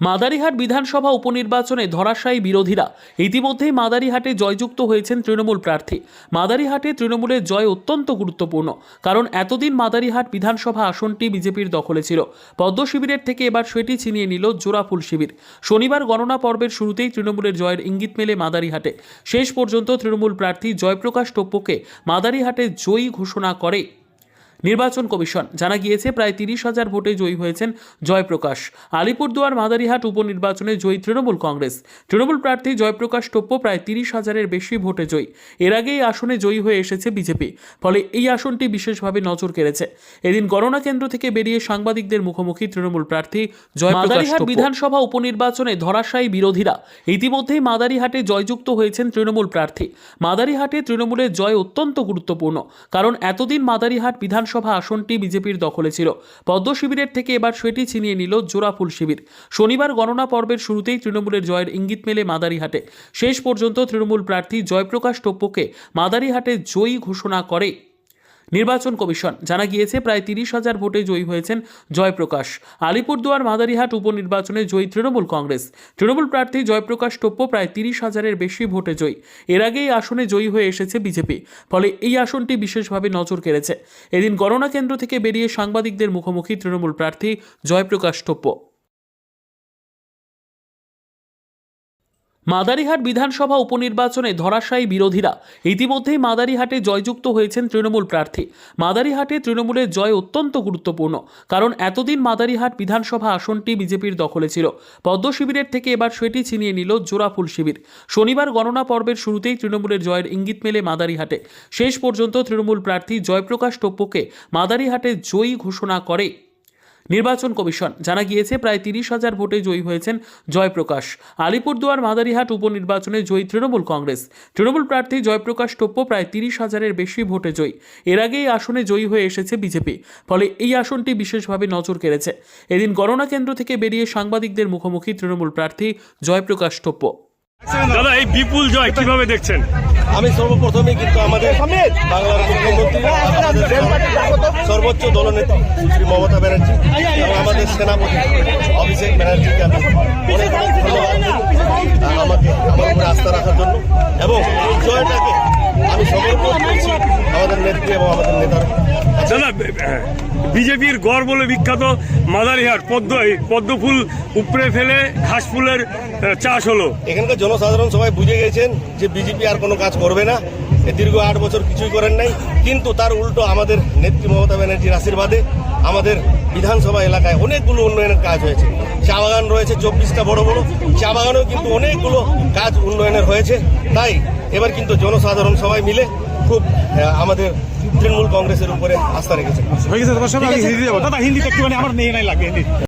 মাদারিহাট বিধানসভা উপনির্বাচনে ধরাশায়ী বিরোধীরা ইতিমধ্যেই মাদারিহাটে জয়যুক্ত হয়েছেন তৃণমূল প্রার্থী। মাদারিহাটে তৃণমূলের জয় অত্যন্ত গুরুত্বপূর্ণ, কারণ এতদিন মাদারিহাট বিধানসভা আসনটি বিজেপির দখলে ছিল। পদ্ম শিবিরের থেকে এবার সেটি ছিনিয়ে নিল জোড়াফুল শিবির। শনিবার গণনা পর্বের শুরুতেই তৃণমূলের জয়ের ইঙ্গিত মেলে মাদারিহাটে। শেষ পর্যন্ত তৃণমূল প্রার্থী জয়প্রকাশ টোপ্পকে মাদারিহাটে জয়ী ঘোষণা করে। নির্বাচন কমিশন। জানা গিয়েছে, প্রায় তিরিশ হাজার ভোটে জয়ী হয়েছেন জয়প্রকাশ। আলিপুরদুয়ার, মাদারিহাট উপনির্বাচনে জয়ী তৃণমূল কংগ্রেস। তৃণমূল প্রার্থী জয়প্রকাশ টোপ্প প্রায় তিরিশ হাজারের বেশি ভোটে জয়ী। এর আগে এই আসনে জয়ী হয়ে এসেছে বিজেপি। ফলে এই আসনটি বিশেষভাবে নজর কেড়েছে। এদিন গণনা কেন্দ্র থেকে বেরিয়ে সাংবাদিকদের মুখোমুখি তৃণমূল প্রার্থী জয়প্রকাশ বিধানসভা উপনির্বাচনে ধরাশায়ী বিরোধীরা। ইতিমধ্যেই মাদারিহাটে জয়যুক্ত হয়েছেন তৃণমূল প্রার্থী। মাদারিহাটে তৃণমূলের জয় অত্যন্ত গুরুত্বপূর্ণ। কারণ এতদিন মাদারিহাট বিধানসভা আসনটি বিজেপির দখলে ছিল। পদ্ম শিবিরের থেকে এবার সেটি ছিনিয়ে নিল জোড়াফুল শিবির। শনিবার গণনা পর্বের শুরুতেই তৃণমূলের জয়ের ইঙ্গিত মেলে মাদারিহাটে। শেষ পর্যন্ত তৃণমূল প্রার্থী জয়প্রকাশ টোপ্পকে মাদারিহাটে জয়ী ঘোষণা করে নির্বাচন কমিশন। জানা গিয়েছে, প্রায় তিরিশ হাজার ভোটে জয়ী হয়েছেন জয়প্রকাশ। আলিপুরদুয়ার, মাদারিহাট উপনির্বাচনে জয়ী তৃণমূল কংগ্রেস। তৃণমূল প্রার্থী জয়প্রকাশ টোপ্প প্রায় তিরিশ হাজারের বেশি ভোটে জয়ী। এর আগে এই আসনে জয়ী হয়ে এসেছে বিজেপি। ফলে এই আসনটি বিশেষভাবে নজর কেড়েছে। এদিন গণনা কেন্দ্র থেকে বেরিয়ে সাংবাদিকদের মুখোমুখি তৃণমূল প্রার্থী জয়প্রকাশ টোপ্প। মাদারিহাট বিধানসভা উপনির্বাচনে ধরাশায়ী বিরোধীরা ইতিমধ্যেই মাদারিহাটে জয়যুক্ত হয়েছেন তৃণমূল প্রার্থী। মাদারিহাটে তৃণমূলের জয় অত্যন্ত গুরুত্বপূর্ণ, কারণ এতদিন মাদারিহাট বিধানসভা আসনটি বিজেপির দখলে ছিল। পদ্ম শিবিরের থেকে এবার সেটি ছিনিয়ে নিল জোড়াফুল শিবির। শনিবার গণনা পর্বের শুরুতেই তৃণমূলের জয়ের ইঙ্গিত মেলে মাদারিহাটে। শেষ পর্যন্ত তৃণমূল প্রার্থী জয়প্রকাশ টোপ্পকে মাদারিহাটে জয়ী ঘোষণা করে নির্বাচন কমিশন। জানা গিয়েছে প্রায় তিরিশ হাজার ভোটে জয়ী হয়েছেন জয়প্রকাশ। আলিপুরদুয়ার মাদারিহাট উপনির্বাচনে জয়ী তৃণমূল কংগ্রেস। তৃণমূল প্রার্থী জয়প্রকাশ টোপ্প প্রায় তিরিশ হাজারের বেশি ভোটে জয়ী। এর আগে এই আসনে জয়ী হয়ে এসেছে বিজেপি। ফলে এই আসনটি বিশেষভাবে নজর কেড়েছে। এদিন গণনা কেন্দ্র থেকে বেরিয়ে সাংবাদিকদের মুখোমুখি তৃণমূল প্রার্থী জয়প্রকাশ টোপ্প দাদা এই বিপুল জয় কীভাবে দেখছেন? আমি সর্বপ্রথমে কিন্তু আমাদের বাংলার মুখ্যমন্ত্রী আমাদের সর্বোচ্চ দলনেত্রী শ্রী মমতা ব্যানার্জি এবং আমাদের সেনাপতি অভিষেক ব্যানার্জিকে আমি অনেক অনেক ধন্যবাদ আমাকে আমার উপরে আস্থা রাখার জন্য। এবং জয়টাকে আমি সমর্পণ করছি আমাদের নেত্রী এবং আমাদের নেতার বিজেপির গড় বলে বিখ্যাত মাদারিহাট, পদ্ম এই পদ্ম ফুল উপড়ে ফেলে ঘাস ফুলের চাষ হলো। এখানকার জনসাধারণ সবাই বুঝে গেছেন যে বিজেপি আর কোনো কাজ করবে না। দীর্ঘ আট বছর কিছুই করেন নাই। কিন্তু তার উল্টো আমাদের নেত্রী মমতা ব্যানার্জির আশীর্বাদে আমাদের বিধানসভা এলাকায় অনেকগুলো উন্নয়নের কাজ হয়েছে। চা বাগান রয়েছে চব্বিশটা বড় বড়। চা বাগানেও কিন্তু অনেকগুলো কাজ উন্নয়নের হয়েছে। তাই এবার কিন্তু জনসাধারণ সবাই মিলে খুব আমাদের তৃণমূল কংগ্রেসের উপরে আস্থা রেখেছে। হয়ে গেছে তোমার সঙ্গে হিন্দি দাদা হিন্দিতে একটুখানি আমার নেই নাই লাগবে হিন্দি।